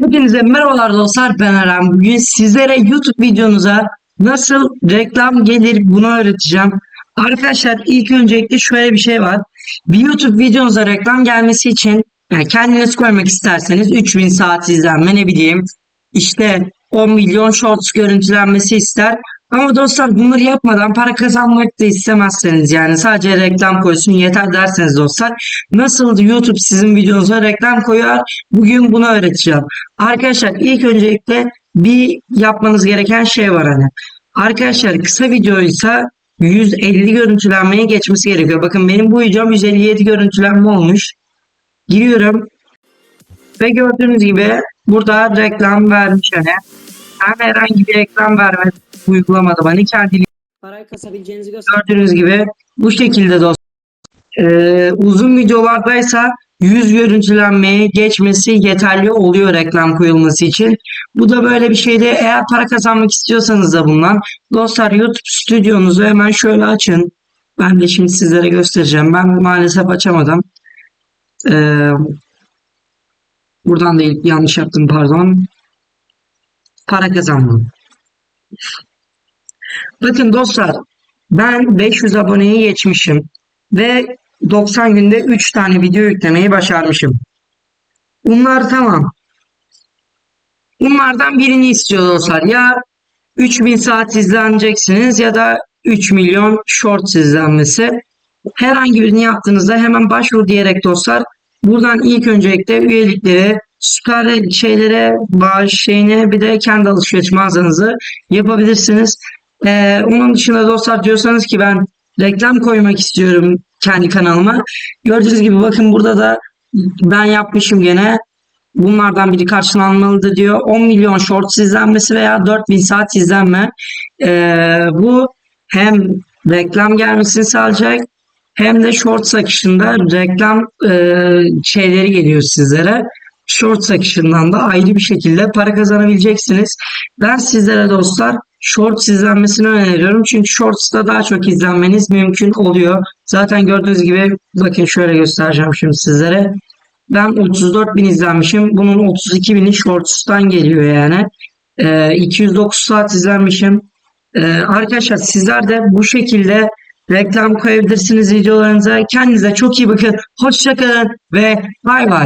Hepinize merhabalar dostlar ben Eren. Bugün sizlere YouTube videonuza nasıl reklam gelir bunu öğreteceğim. Arkadaşlar ilk öncelikle şöyle bir şey var. Bir YouTube videonuza reklam gelmesi için yani kendiniz koymak isterseniz 3000 saat izlenme ne bileyim işte 10 milyon shorts görüntülenmesi ister. Ama dostlar bunları yapmadan para kazanmak da istemezseniz yani sadece reklam koysun yeter derseniz dostlar nasıl YouTube sizin videonuza reklam koyar bugün bunu öğreteceğim. Arkadaşlar ilk öncelikle bir yapmanız gereken şey var hani. Arkadaşlar kısa videoysa 150 görüntülenmeye geçmesi gerekiyor. Bakın benim bu videom 157 görüntülenme olmuş. Giriyorum. Ve gördüğünüz gibi burada reklam vermiş hani. Ben herhangi bir reklam vermedi uygulamadım. Hani kendini Parayı kasabileceğinizi göster. gördüğünüz gibi bu şekilde dostlar. Ee, uzun videolardaysa 100 görüntülenmeye geçmesi yeterli oluyor reklam koyulması için. Bu da böyle bir şeyde eğer para kazanmak istiyorsanız da bundan dostlar YouTube stüdyonuzu hemen şöyle açın. Ben de şimdi sizlere göstereceğim. Ben maalesef açamadım. Ee, buradan değil yanlış yaptım pardon. Para kazanma. Bakın dostlar ben 500 aboneyi geçmişim ve 90 günde 3 tane video yüklemeyi başarmışım. Bunlar tamam. Bunlardan birini istiyor dostlar. Ya 3000 saat izleneceksiniz ya da 3 milyon short izlenmesi. Herhangi birini yaptığınızda hemen başvur diyerek dostlar buradan ilk öncelikle üyelikleri süper şeylere bağış şeyine bir de kendi alışveriş mağazanızı yapabilirsiniz. Ee, onun dışında dostlar diyorsanız ki ben reklam koymak istiyorum kendi kanalıma. Gördüğünüz gibi bakın burada da ben yapmışım gene. Bunlardan biri karşılanmalıdır diyor. 10 milyon short izlenmesi veya 4000 saat izlenme. Ee, bu hem reklam gelmesini sağlayacak hem de short akışında reklam e, şeyleri geliyor sizlere. Short akışından da ayrı bir şekilde para kazanabileceksiniz. Ben sizlere dostlar Shorts izlenmesini öneriyorum. Çünkü Shorts'ta daha çok izlenmeniz mümkün oluyor. Zaten gördüğünüz gibi bakın şöyle göstereceğim şimdi sizlere. Ben 34 bin izlenmişim. Bunun 32 bini Shorts'tan geliyor yani. Ee, 209 saat izlenmişim. Ee, arkadaşlar sizler de bu şekilde reklam koyabilirsiniz videolarınıza. Kendinize çok iyi bakın. Hoşçakalın ve bay bay.